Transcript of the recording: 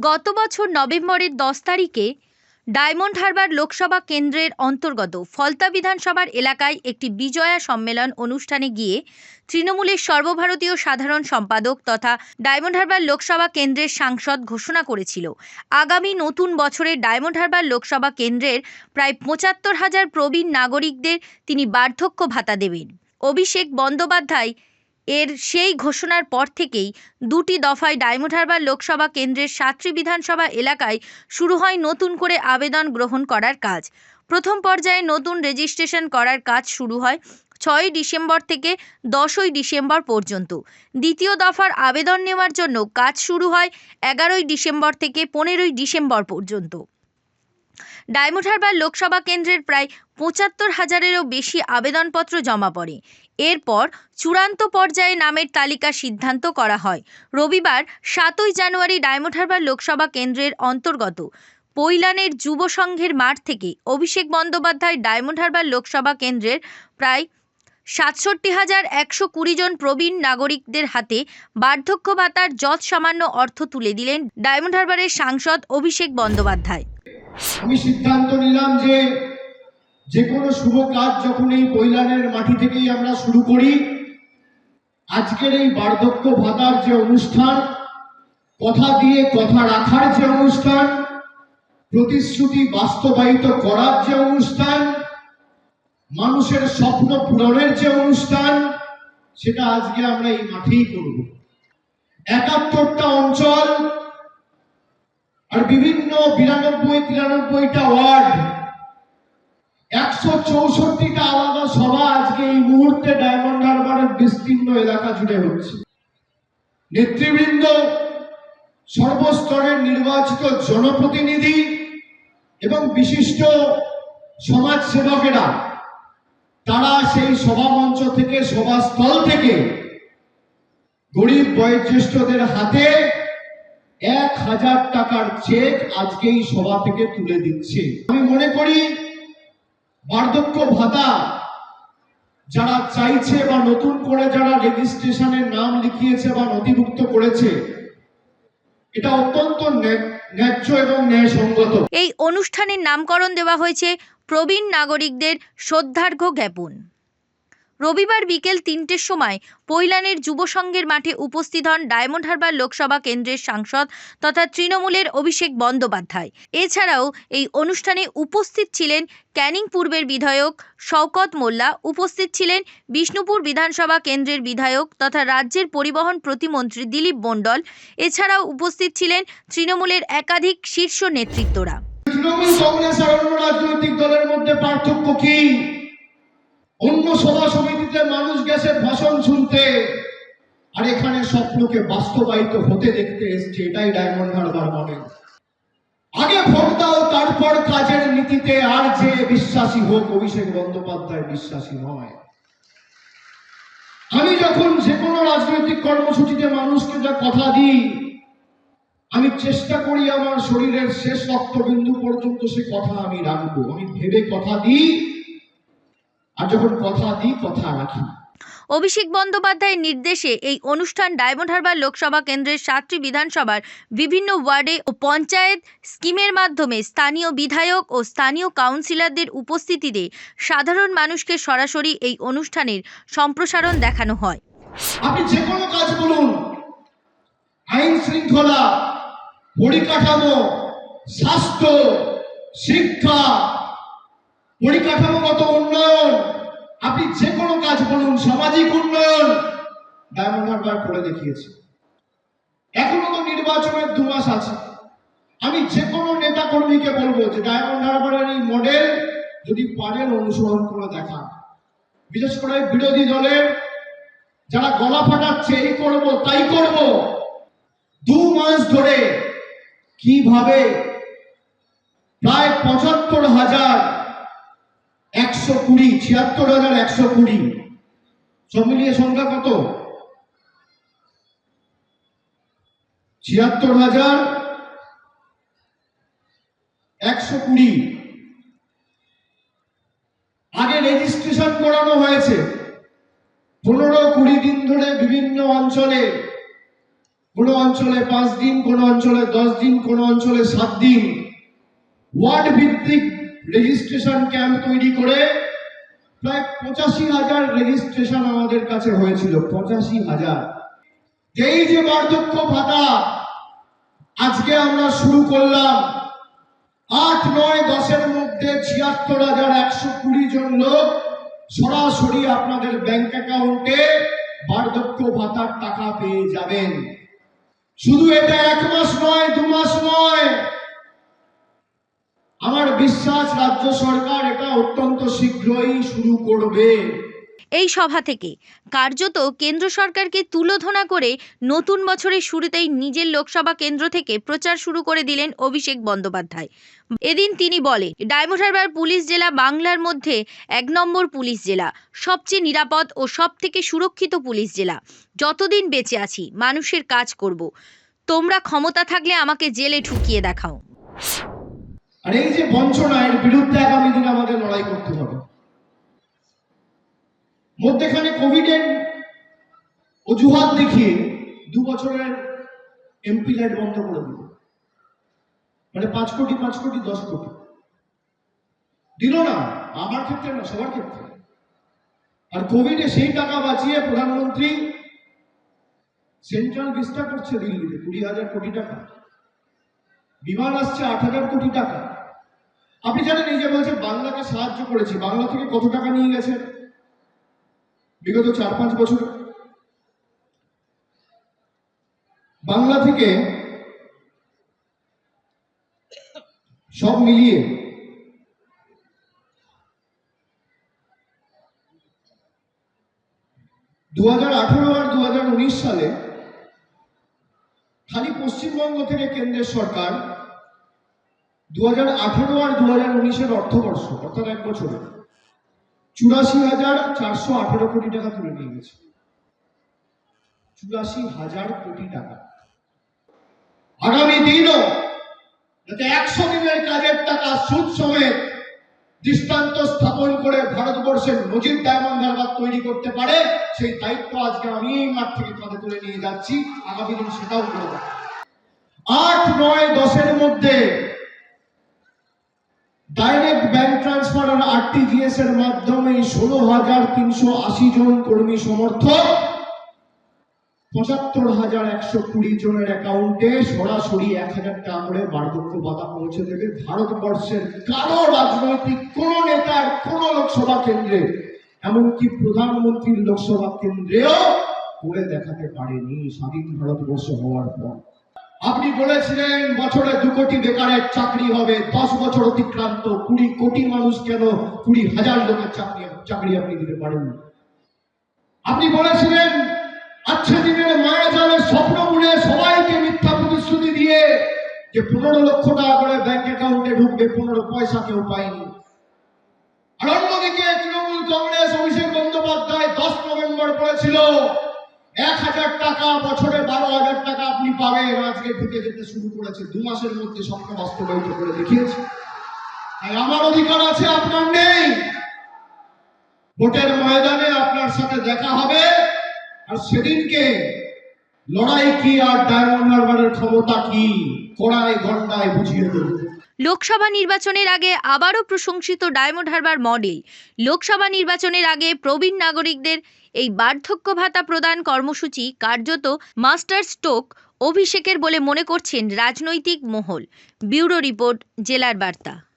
গত বছর নভেম্বরের দশ তারিখে ডায়মন্ড হারবার লোকসভা কেন্দ্রের অন্তর্গত ফলতা বিধানসভার এলাকায় একটি বিজয়া সম্মেলন অনুষ্ঠানে গিয়ে তৃণমূলের সর্বভারতীয় সাধারণ সম্পাদক তথা ডায়মন্ড হারবার লোকসভা কেন্দ্রের সাংসদ ঘোষণা করেছিল। আগামী নতুন বছরে ডায়মন্ড হারবার লোকসভা কেন্দ্রের প্রায় পঁচাত্তর হাজার প্রবীণ নাগরিকদের তিনি বার্ধক্য ভাতা দেবেন। অভিষেক বন্দ্যোপাধ্যায় এর সেই ঘোষণার পর থেকেই দুটি দফায় ডায়মন্ড হারবার লোকসভা কেন্দ্রের সাতটি বিধানসভা এলাকায় শুরু হয় নতুন করে আবেদন গ্রহণ করার কাজ। প্রথম পর্যায়ে নতুন রেজিস্ট্রেশন করার কাজ শুরু হয় ছয়ই ডিসেম্বর থেকে দশই ডিসেম্বর পর্যন্ত। দ্বিতীয় দফার আবেদন নেওয়ার জন্য কাজ শুরু হয় এগারোই ডিসেম্বর থেকে পনেরোই ডিসেম্বর পর্যন্ত। ডায়মন্ড হারবার লোকসভা কেন্দ্রের প্রায় পঁচাত্তর হাজারেরও বেশি আবেদনপত্র জমা পড়ে। এরপর চূড়ান্ত পর্যায়ে নামের তালিকা সিদ্ধান্ত করা হয়। রবিবার সাতই জানুয়ারি ডায়মন্ড হারবার লোকসভা কেন্দ্রের অন্তর্গত পৈলানের যুব সংঘের মাঠ থেকে অভিষেক বন্দ্যোপাধ্যায় ডায়মন্ড হারবার লোকসভা কেন্দ্রের প্রায় সাতষট্টি হাজার একশো কুড়ি জন প্রবীণ নাগরিকদের হাতে বার্ধক্য ভাতার যৎ সামান্য অর্থ তুলে দিলেন ডায়মন্ড হারবারের সাংসদ অভিষেক বন্দ্যোপাধ্যায়। আমি সিদ্ধান্ত নিলাম যে যে কোনো শুভ কাজ যখন এই কৈলানের মাটি থেকেই আমরা শুরু করি, আজকের এই বার্ধক্য ভাতার যে অনুষ্ঠান, কথা দিয়ে কথা রাখার যে অনুষ্ঠান, প্রতিশ্রুতি বাস্তবায়িত করার যে অনুষ্ঠান, মানুষের স্বপ্ন পূরণের যে অনুষ্ঠান, সেটা আজকে আমরা এই মাঠেই করব। একাত্তরটা অঞ্চল আর বিভিন্ন বিরানব্বই, তিরানব্বইটা ওয়ার্ড। একশো চৌষট্টিটা আলাদা সভা আজকে এই মুহূর্তে ডায়মন্ড হারবারের বিস্তীর্ণ এলাকা জুড়ে হচ্ছে। নেতৃবৃন্দ, সর্বস্তরের নির্বাচিত জনপ্রতিনিধি এবং বিশিষ্ট সমাজসেবকেরা, তারা সেই সভামঞ্চ থেকে, সভাস্থল থেকে গরিব বয়োজ্যেষ্ঠদের হাতে এক হাজার টাকার চেক আজকে এই সভা থেকে তুলে দিচ্ছে। আমি মনে করি, বার্ধক্য ভাতা যারা চাইছে বা নতুন করে যারা রেজিস্ট্রেশনের নাম লিখিয়েছে বা নথিভুক্ত করেছে, এটা অত্যন্ত ন্যায্য এবং ন্যায়সঙ্গত। এই অনুষ্ঠানের নামকরণ দেওয়া হয়েছে প্রবীণ নাগরিকদের শ্রদ্ধার্ঘ্য জ্ঞাপন। রবিবার বিকেল তিনটের সময় পৈলানের যুব সংঘের মাঠে উপস্থিত হন ডায়মন্ড হারবার লোকসভা কেন্দ্রের সাংসদ তথা তৃণমূলের অভিষেক বন্দ্যোপাধ্যায়। এছাড়াও এই অনুষ্ঠানে উপস্থিত ছিলেন ক্যানিং পূর্বের বিধায়ক শওকত মোল্লা, উপস্থিত ছিলেন বিষ্ণুপুর বিধানসভা কেন্দ্রের বিধায়ক তথা রাজ্যের পরিবহন প্রতিমন্ত্রী দিলীপ মণ্ডল। এছাড়াও উপস্থিত ছিলেন তৃণমূলের একাধিক শীর্ষ নেতৃত্বরা। তৃণমূল কংগ্রেস আর অন্য রাজনৈতিক দলের মধ্যে পার্থক্য কি? অন্য সভা সমিতিতে মানুষ গেছে ভাষণ শুনতে। আর এখানে স্বপ্নকে বাস্তবায়িত হতে দেখতে এসছে, এটাই ডায়মন্ড হারবার মডেল। আগে ভোট দাও, তারপর কাজের নীতিতে আর যে বিশ্বাসী হোক, অভিষেক বন্দ্যোপাধ্যায় বিশ্বাসী নয়। আমি যখন যে কোনো রাজনৈতিক কর্মসূচিতে মানুষকে যা কথা দিই, আমি চেষ্টা করি আমার শরীরের শেষ রক্তবিন্দু পর্যন্ত সে কথা আমি রাখব। আমি ভেবে কথা দিই আর যখন কথা দিই কথা রাখি। অভিষেক বন্দ্যোপাধ্যায়ের নির্দেশে এই অনুষ্ঠান ডায়মন্ড হারবার লোকসভা কেন্দ্রের সাতটি বিধানসভার বিভিন্ন ওয়ার্ডে ও পঞ্চায়েত স্কিমের মাধ্যমে স্থানীয় বিধায়ক ও স্থানীয় কাউন্সিলরদের উপস্থিতিতে সাধারণ মানুষকে সরাসরি এই অনুষ্ঠানের সম্প্রসারণ দেখানো হয়। আপনি যে কোনো কাজ বলুন। আইন শৃঙ্খলা পরিকাঠামো স্বাস্থ্য শিক্ষা পরিকাঠামোগত উন্নয়ন, আপনি যে কোনো কাজ বলুন সামাজিক উন্নয়ন ডায়মন্ড হারবার করে দেখিয়েছে। এখনও তো নির্বাচনের দু মাস আছে। আমি যে কোনো নেতা কর্মীকে বলব যে ডায়মন্ড হারবারের এই মডেল যদি পারেন অনুসরণ করে দেখান। বিশেষ করে বিরোধী দলের যারা গলা ফাটাচ্ছে, এই করব, তাই করব। দু মাস ধরে কীভাবে? প্রায় পঁচাত্তর হাজার ছিয়াত্তর হাজার একশো কুড়ি। সব মিলিয়ে সংখ্যা কত? ছিয়াত্তর হাজার একশো কুড়ি। আগে রেজিস্ট্রেশন করানো হয়েছে। পনেরো কুড়ি দিন ধরে বিভিন্ন অঞ্চলে, কোনো অঞ্চলে পাঁচ দিন কোনো অঞ্চলে দশ দিন কোনো অঞ্চলে সাত দিন ওয়ার্ড ভিত্তিক রেজিস্ট্রেশন ক্যাম্প তৈরি করে প্রায় পঁচাশি হাজার রেজিস্ট্রেশন আমাদের কাছে হয়েছিল, পঁচাশি হাজার। এই যে বার্ধক্য ভাতা, আজকে আমরা শুরু করলাম। আট, নয়, দশের মধ্যে ছিয়াত্তর হাজার একশো কুড়ি জন লোক সরাসরি আপনাদের ব্যাংক অ্যাকাউন্টে বার্ধক্য ভাতার টাকা পেয়ে যাবেন। শুধু এটা এক মাস নয়, দু মাস নয় আমার বিশ্বাস, রাজ্য সরকার এটা অত্যন্ত শীঘ্রই শুরু করবে। এই সভা থেকে কার্যত কেন্দ্র সরকারকে তুলোধনা করে নতুন বছরের শুরুতেই নিজের লোকসভা কেন্দ্র থেকে প্রচার শুরু করে দিলেন অভিষেক বন্দ্যোপাধ্যায়। এদিন তিনি বলেন ডায়মন্ড হারবার পুলিশ জেলা বাংলার মধ্যে এক নম্বর পুলিশ জেলা, সবচেয়ে নিরাপদ ও সব থেকে সুরক্ষিত পুলিশ জেলা। যতদিন বেঁচে আছি, মানুষের কাজ করব। তোমরা ক্ষমতা থাকলে আমাকে জেলে ঠুকিয়ে দেখাও। আর এই যে বঞ্চনা, এর বিরুদ্ধে আগামী দিনে আমাদের লড়াই করতে হবে। মধ্যেখানে কোভিডের অজুহাত দেখিয়ে দু বছরের এমপি লাইট বন্ধ করে দিল। মানে পাঁচ কোটি পাঁচ কোটি, দশ কোটি। দিল না, আমার ক্ষেত্রে না, সবার ক্ষেত্রে। আর কোভিডে সেই টাকা বাঁচিয়ে প্রধানমন্ত্রী সেন্ট্রাল ভিস্টা করছে দিল্লিতে, কুড়ি হাজার কোটি টাকা। বিমান আসছে আট হাজার কোটি টাকা। আপনি জানেন এই যে বলছে বাংলাকে সাহায্য করেছি, বাংলা থেকে কত টাকা নিয়ে গেছে? বিগত চার পাঁচ বছর। বাংলা থেকে সব মিলিয়ে দু হাজার আঠেরো আর দু হাজার উনিশ সালে খালি পশ্চিমবঙ্গ থেকে কেন্দ্রের সরকার দু হাজার আঠেরো আর দু হাজার উনিশের অর্থবর্ষ, অর্থাৎ এক বছরে, চুরাশি হাজার চারশো আঠেরো কোটি টাকা তুলে নিয়ে গেছে চুরাশি হাজার কোটি টাকা। আগামী দিনও যাতে একশো দিনের কাজের টাকা সুদ সমেত দৃষ্টান্ত স্থাপন করে ভারতবর্ষের নজির ডায়মন্ড হারবার তৈরি করতে পারে, সেই দায়িত্ব আজকে আমি এই মাঠ থেকে কাঁধে তুলে নিয়ে যাচ্ছি। আগামী দিন সেটাও করব। আট, নয়, দশের মধ্যে ডাইরেক্ট ব্যাংক ট্রান্সফার আর আরটিজিএস এর মাধ্যমে ষোলো হাজার তিনশো আশি জন কর্মী সমর্থক, পঁচাত্তর হাজার একশো কুড়ি জনের অ্যাকাউন্টে সরাসরি এক হাজার টাকা করে বার্ধক্য ভাতা পৌঁছে দেবে ভারতবর্ষের কারও রাজনৈতিক কোন নেতার কোন লোকসভা কেন্দ্রে। এমনকি প্রধানমন্ত্রীর লোকসভা কেন্দ্রেও করে দেখাতে পারেনি স্বাধীন ভারতবর্ষ হওয়ার পর। আপনি বলেছিলেন, বছরে দু কোটি বেকারের চাকরি হবে, দশ বছর অতিক্রান্ত, কুড়ি কোটি মানুষ কেন, কুড়ি হাজার লোকের চাকরি চাকরি আপনি দিতে পারেন আপনি বলেছিলেন আচ্ছা দিনের মায়া জালের স্বপ্ন বুনে সবাইকে মিথ্যা প্রতিশ্রুতি দিয়ে যে পনেরো লক্ষ টাকা করে ব্যাংক অ্যাকাউন্টে ঢুকবে, পনেরো পয়সা কেউ পায়নি। আর অন্যদিকে তৃণমূল কংগ্রেস অভিষেক বন্দ্যোপাধ্যায় দশ নভেম্বর বলেছিল এক হাজার টাকা বছরে বারো হাজার টাকা আপনি পাবেন। আজকে ঢুকে যেতে শুরু করেছে। দু মাসের মধ্যে স্বপ্ন বাস্তবায়িত করে দেখিয়েছে। তাই আমার অধিকার আছে, আপনার নেই। ভোটের ময়দানে আপনার সাথে দেখা হবে। আর সেদিনকে লড়াই কি আর ডায়মন্ড ক্ষমতা কি কড়াই ঘন্টায় বুঝিয়ে দেবো। লোকসভা নির্বাচনের আগে আবারও প্রশংসিত ডায়মন্ড হারবার মডেল। লোকসভা নির্বাচনের আগে প্রবীণ নাগরিকদের এই বার্ধক্য ভাতা প্রদান কর্মসূচি কার্যত মাস্টার স্টোক অভিষেকের বলে মনে করছেন রাজনৈতিক মহল। ব্যুরো রিপোর্ট, জেলার বার্তা।